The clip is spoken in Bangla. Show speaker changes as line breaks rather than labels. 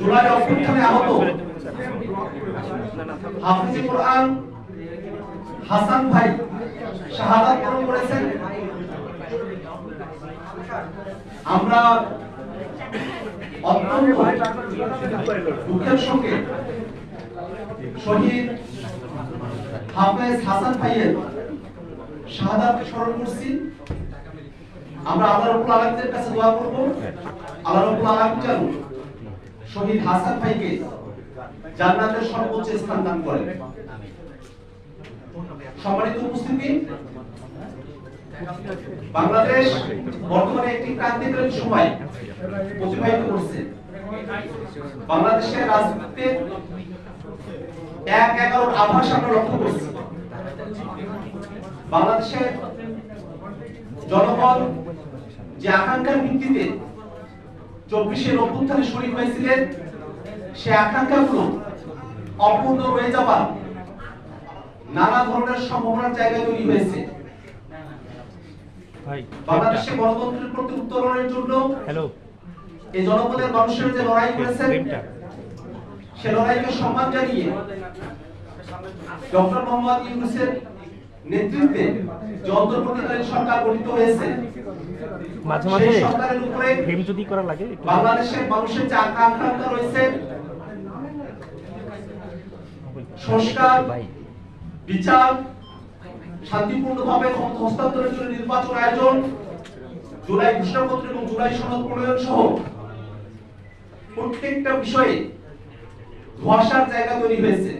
জুলাই অভ্যুত্থানে আহত হাফিজে কোরআন হাসান ভাই শাহাদাত বরণ করেছেন। আমরা অত্যন্ত দুঃখের সঙ্গে শহীদ হাফেজ হাসান ভাইয়ের শাহাদাত স্মরণ করছি। আমরা আল্লাহ রাব্বুল আলামিনের কাছে দোয়া করব। আল্লাহ শহীদ হাসান ভাইকে জান্নাতের সর্বোচ্চ স্থান দান করেন। সম্মানিত উপস্থিতি, বাংলাদেশ বর্তমানে একটি ক্রান্তিকালীন সময় অতিবাহিত করছে। বাংলাদেশের রাজনীতিতে এক এগারোর আভাস আমরা লক্ষ্য করছি। বাংলাদেশের জনগণ যে আকাঙ্ক্ষার ভিত্তিতে চব্বিশের অভ্যুত্থানে শরীর হয়েছিলেন। সে আকাঙ্ক্ষাগুলো অপূর্ণ রয়ে যাবার নানা ধরনের সম্ভাবনার জায়গা তৈরি হয়েছে। বাংলাদেশে গণতন্ত্রের প্রতি উত্তরণের জন্য
হ্যালো।
এই জনপদের মানুষের যে লড়াই করেছেন
ক্রিমটা
সে লড়াইকে সম্মান জানিয়ে ডক্টর মোহাম্মদ ইউনুসের নেতৃত্বে যে অন্তর্বর্তীকালীন সরকার গঠিত হয়েছে।
মাঝে মাঝে
সরকারের উপরে
ক্রিম যদি করা লাগে
বাংলাদেশের মানুষের যে আকাঙ্ক্ষা রয়েছে সংস্কার বিচার শান্তিপূর্ণভাবে ক্ষমতা হস্তান্তরের জন্য নির্বাচন আয়োজন জুলাই ঘোষণাপত্র এবং জুলাই সনদ প্রণয়ন সহ প্রত্যেকটা বিষয়ে ধোয়াশার জায়গা তৈরি হয়েছে।